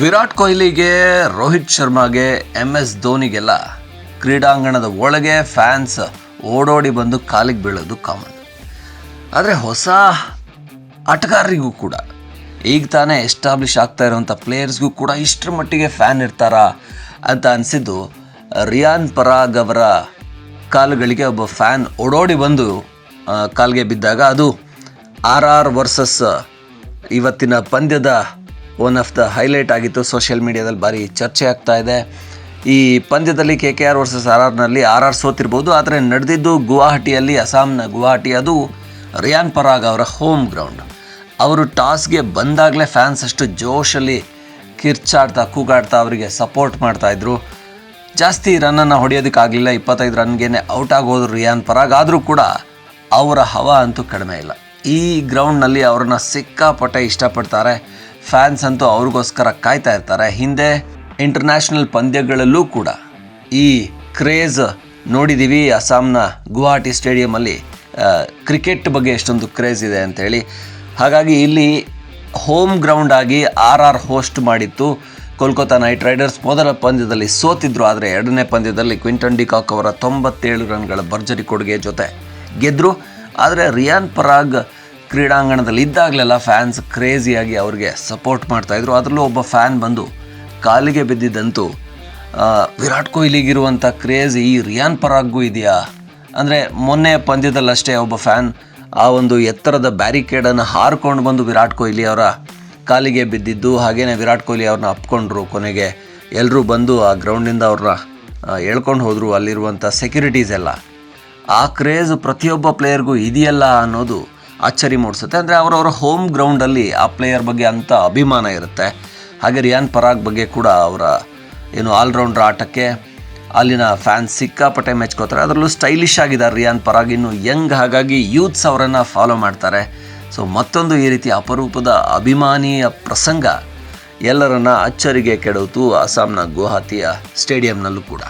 ವಿರಾಟ್ ಕೊಹ್ಲಿಗೆ ರೋಹಿತ್ ಶರ್ಮಾಗೆ M S ಧೋನಿಗೆಲ್ಲ ಕ್ರೀಡಾಂಗಣದ ಒಳಗೆ ಫ್ಯಾನ್ಸ್ ಓಡೋಡಿ ಬಂದು ಕಾಲಿಗೆ ಬೀಳೋದು ಕಾಮನ್ ಆದರೆ ಹೊಸ ಆಟಗಾರರಿಗೂ ಕೂಡ, ಈಗ ತಾನೇ ಎಸ್ಟಾಬ್ಲಿಷ್ ಆಗ್ತಾ ಇರೋವಂಥ ಪ್ಲೇಯರ್ಸ್ಗೂ ಕೂಡ ಇಷ್ಟರ ಮಟ್ಟಿಗೆ ಫ್ಯಾನ್ ಇರ್ತಾರಾ ಅಂತ ಅನಿಸಿದ್ದು, ರಿಯಾನ್ ಪರಾಗ್ ಅವರ ಕಾಲುಗಳಿಗೆ ಒಬ್ಬ ಫ್ಯಾನ್ ಓಡೋಡಿ ಬಂದು ಕಾಲಿಗೆ ಬಿದ್ದಾಗ ಅದು ಆರ್ ಆರ್ ವರ್ಸಸ್ ಇವತ್ತಿನ ಪಂದ್ಯದ ಒನ್ ಆಫ್ ದ ಹೈಲೈಟ್ ಆಗಿತ್ತು ಸೋಷಿಯಲ್ ಮೀಡಿಯಾದಲ್ಲಿ ಭಾರಿ ಚರ್ಚೆ ಆಗ್ತಾ ಇದೆ. ಈ ಪಂದ್ಯದಲ್ಲಿ K K R versus R ಆರ್ನಲ್ಲಿ R R ಸೋತಿರ್ಬೋದು, ಆದರೆ ನಡೆದಿದ್ದು ಗುವಾಹಟಿಯಲ್ಲಿ, ಅಸ್ಸಾಂನ ಗುವಾಹಟಿ, ಅದು ರಿಯಾನ್ ಪರಾಗ್ ಅವರ ಹೋಮ್ ಗ್ರೌಂಡ್ ಅವರು ಟಾಸ್ಗೆ ಬಂದಾಗಲೇ ಫ್ಯಾನ್ಸ್ ಅಷ್ಟು ಜೋಶಲ್ಲಿ ಕಿರ್ಚಾಡ್ತಾ, ಕೂಗಾಡ್ತಾ ಅವರಿಗೆ ಸಪೋರ್ಟ್ ಮಾಡ್ತಾಯಿದ್ರು ಜಾಸ್ತಿ ರನ್ನನ್ನು ಹೊಡೆಯೋದಕ್ಕಾಗಲಿಲ್ಲ ಇಪ್ಪತ್ತೈದು ರನ್ಗೇನೆ ಔಟ್ ಆಗೋದು ರಿಯಾನ್ ಪರಾಗ್. ಆದರೂ ಕೂಡ ಅವರ ಹವಾ ಅಂತೂ ಕಡಿಮೆ ಇಲ್ಲ. ಈ ಗ್ರೌಂಡ್ನಲ್ಲಿ ಅವ್ರನ್ನ ಸಿಕ್ಕಾಪಟ್ಟೆ ಇಷ್ಟಪಡ್ತಾರೆ. ಫ್ಯಾನ್ಸ್ ಅಂತೂ ಅವ್ರಿಗೋಸ್ಕರ ಕಾಯ್ತಾ ಇರ್ತಾರೆ. ಹಿಂದೆ ಇಂಟರ್ನ್ಯಾಷನಲ್ ಪಂದ್ಯಗಳಲ್ಲೂ ಕೂಡ ಈ ಕ್ರೇಜ್ ನೋಡಿದ್ದೀವಿ ಅಸ್ಸಾಂನ ಗುವಾಹಟಿ ಸ್ಟೇಡಿಯಮಲ್ಲಿ ಕ್ರಿಕೆಟ್ ಬಗ್ಗೆ ಎಷ್ಟೊಂದು ಕ್ರೇಜ್ ಇದೆ ಅಂತೇಳಿ. ಹಾಗಾಗಿ ಇಲ್ಲಿ ಹೋಮ್ ಗ್ರೌಂಡ್ ಆಗಿ ಆರ್ ಆರ್ ಹೋಸ್ಟ್ ಮಾಡಿತ್ತು. ಕೋಲ್ಕತ್ತಾ ನೈಟ್ ರೈಡರ್ಸ್ ಮೊದಲ ಪಂದ್ಯದಲ್ಲಿ ಸೋತಿದ್ರು, ಆದರೆ ಎರಡನೇ ಪಂದ್ಯದಲ್ಲಿ ಕ್ವಿಂಟನ್ ಡಿಕಾಕ್ ಅವರ ತೊಂಬತ್ತೇಳು ರನ್ಗಳ ಭರ್ಜರಿ ಕೊಡುಗೆ ಜೊತೆ ಗೆದ್ದರು ಆದರೆ ರಿಯಾನ್ ಪರಾಗ್ ಕ್ರೀಡಾಂಗಣದಲ್ಲಿ ಇದ್ದಾಗಲೆಲ್ಲ ಫ್ಯಾನ್ಸ್ ಕ್ರೇಜಿಯಾಗಿ ಅವ್ರಿಗೆ ಸಪೋರ್ಟ್ ಮಾಡ್ತಾಯಿದ್ರು ಅದರಲ್ಲೂ ಒಬ್ಬ ಫ್ಯಾನ್ ಬಂದು ಕಾಲಿಗೆ ಬಿದ್ದಿದ್ದಂತೂ ವಿರಾಟ್ ಕೊಹ್ಲಿಗಿರುವಂಥ ಕ್ರೇಜ್ ಈ ರಿಯಾನ್ ಪರಾಗ್ಗೂ ಇದೆಯಾ? ಅಂದರೆ ಮೊನ್ನೆ ಪಂದ್ಯದಲ್ಲಷ್ಟೇ ಒಬ್ಬ ಫ್ಯಾನ್ ಆ ಒಂದು ಎತ್ತರದ ಬ್ಯಾರಿಕೇಡನ್ನು ಹಾರ್ಕೊಂಡು ಬಂದು ವಿರಾಟ್ ಕೊಹ್ಲಿ ಅವರ ಕಾಲಿಗೆ ಬಿದ್ದಿದ್ದು ಹಾಗೇ ವಿರಾಟ್ ಕೊಹ್ಲಿ ಅವ್ರನ್ನ ಅಪ್ಕೊಂಡ್ರು ಕೊನೆಗೆ. ಎಲ್ಲರೂ ಬಂದು ಆ ಗ್ರೌಂಡಿಂದ ಅವ್ರನ್ನ ಎಳ್ಕೊಂಡು ಹೋದರು ಅಲ್ಲಿರುವಂಥ ಸೆಕ್ಯುರಿಟೀಸ್ ಎಲ್ಲ. ಆ ಕ್ರೇಜ್ ಪ್ರತಿಯೊಬ್ಬ ಪ್ಲೇಯರ್ಗೂ ಇದೆಯಲ್ಲ ಅನ್ನೋದು ಅಚ್ಚರಿ ಮೂಡಿಸುತ್ತೆ. ಅಂದರೆ ಅವರವರ ಹೋಮ್ ಗ್ರೌಂಡಲ್ಲಿ ಆ ಪ್ಲೇಯರ್ ಬಗ್ಗೆ ಅಂಥ ಅಭಿಮಾನ ಇರುತ್ತೆ. ಹಾಗೆ ರಿಯಾನ್ ಪರಾಗ್ ಬಗ್ಗೆ ಕೂಡ ಅವರ ಏನು ಆಲ್ರೌಂಡರ್ ಆಟಕ್ಕೆ ಅಲ್ಲಿನ ಫ್ಯಾನ್ಸ್ ಸಿಕ್ಕಾಪಟ್ಟೆ ಮೆಚ್ಕೋತಾರೆ. ಅದರಲ್ಲೂ ಸ್ಟೈಲಿಶ್ ಆಗಿದ್ದಾರೆ ರಿಯಾನ್ ಪರಾಗ್ ಇನ್ನು ಯಂಗ್ ಹಾಗಾಗಿ ಯೂತ್ಸ್ ಅವರನ್ನು ಫಾಲೋ ಮಾಡ್ತಾರೆ. ಸೊ ಮತ್ತೊಂದು ಈ ರೀತಿ ಅಪರೂಪದ ಅಭಿಮಾನಿಯ ಪ್ರಸಂಗ ಎಲ್ಲರನ್ನ ಅಚ್ಚರಿಗೆ ಕೆಡವುತು ಅಸ್ಸಾಂನ ಗುವಾಹತಿಯ ಸ್ಟೇಡಿಯಂನಲ್ಲೂ ಕೂಡ.